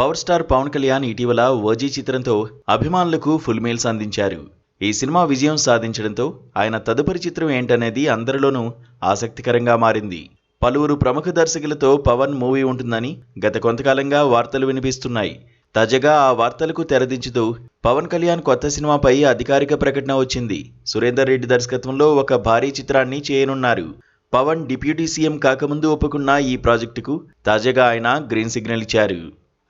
Power star Pawan Kalyan ఇటీవల OG చిత్రంతో అభిమానులకు ఫుల్ మీల్స్ అందించారు. ఈ సినిమా విజయం సాధించడంతో ఆయన తదుపరి చిత్రం ఏంటనేది అందరిలోనూ ఆసక్తికరంగా మారింది. పలువురు ప్రముఖ దర్శకులతో పవన్ మూవీ ఉంటుందని గత కొంతకాలంగా వార్తలు వినిపిస్తున్నాయి. తాజాగా ఆ వార్తలకు తెరదించుతూ పవన్ కళ్యాణ్ కొత్త సినిమాపై అధికారిక ప్రకటన వచ్చింది. సురేందర్ రెడ్డి దర్శకత్వంలో ఒక భారీ చిత్రాన్ని చేయనున్నారు. పవన్ డిప్యూటీ సీఎం కాకముందు ఒప్పుకున్న ఈ ప్రాజెక్టుకు తాజాగా ఆయన గ్రీన్ సిగ్నల్ ఇచ్చారు.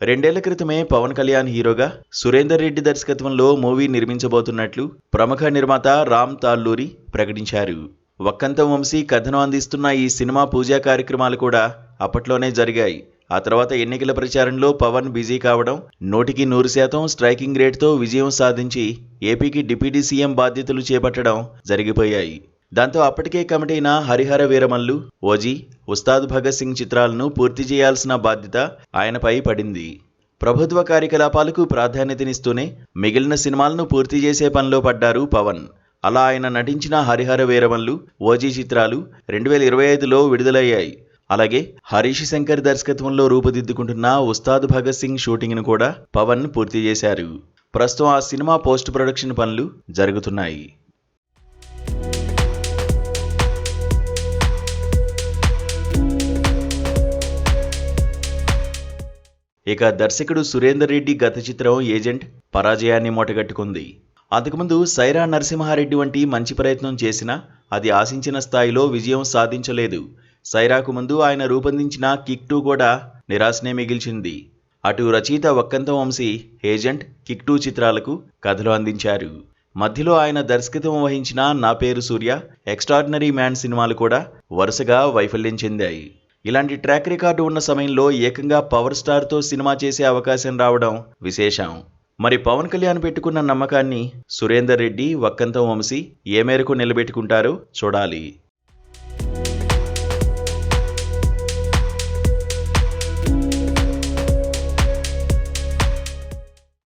రెండేళ్ళ క్రితమే పవన్ కళ్యాణ్ హీరోగా సురేందర్ రెడ్డి దర్శకత్వంలో మూవీ నిర్మించబోతున్నట్లు ప్రముఖ నిర్మాత రామ్ తాల్లూరి ప్రకటించారు. వక్కంత వంశీ కథను అందిస్తున్న ఈ సినిమా పూజా కార్యక్రమాలు కూడా అప్పట్లోనే జరిగాయి. ఆ తర్వాత ఎన్నికల ప్రచారంలో పవన్ బిజీ కావడం నూటికి నూరు శాతం స్ట్రైకింగ్ రేట్తో విజయం సాధించి ఏపీకి డిప్యూటీ సీఎం బాధ్యతలు చేపట్టడం జరిగిపోయాయి. దాంతో అప్పటికే కమిటైన హరిహర వీరమల్లు ఓజీ ఉస్తాద్ భగత్ సింగ్ చిత్రాలను పూర్తి చేయాల్సిన బాధ్యత ఆయనపై పడింది. ప్రభుత్వ కార్యకలాపాలకు ప్రాధాన్యతనిస్తూనే మిగిలిన సినిమాలను పూర్తి చేసే పనిలో పడ్డారు పవన్. అలా ఆయన నటించిన హరిహర వీరమల్లు ఓజీ చిత్రాలు రెండు వేల ఇరవై ఐదులో విడుదలయ్యాయి. అలాగే హరీష్ శంకర్ దర్శకత్వంలో రూపుదిద్దుకుంటున్న ఉస్తాద్ భగత్ సింగ్ షూటింగ్ను కూడా పవన్ పూర్తి చేశారు. ప్రస్తుతం ఆ సినిమా పోస్ట్ ప్రొడక్షన్ పనులు జరుగుతున్నాయి. ఇక దర్శకుడు సురేందర్ రెడ్డి గత చిత్రం ఏజెంట్ పరాజయాన్ని మూటగట్టుకుంది. అంతకుముందు సైరా నరసింహారెడ్డి వంటి మంచి ప్రయత్నం చేసినా అది ఆశించిన స్థాయిలో విజయం సాధించలేదు. సైరాకు ముందు ఆయన రూపొందించిన కిక్ టూ కూడా నిరాశనే మిగిల్చింది. అటు రచయిత Vakkantham Vamsi agent kick two చిత్రాలకు కథలు అందించారు. మధ్యలో ఆయన దర్శకత్వం వహించిన నా పేరు సూర్య ఎక్స్ట్రాడినరీ మ్యాన్ సినిమాలు కూడా వరుసగా వైఫల్యం చెందాయి. ఇలాంటి ట్రాక్ రికార్డు ఉన్న సమయంలో ఏకంగా పవర్ స్టార్తో సినిమా చేసే అవకాశం రావడం విశేషం. మరి పవన్ కళ్యాణ్ పెట్టుకున్న నమ్మకాన్ని సురేందర్ రెడ్డి వక్కంతం వంశీ ఏ మేరకు నిలబెట్టుకుంటారో చూడాలి.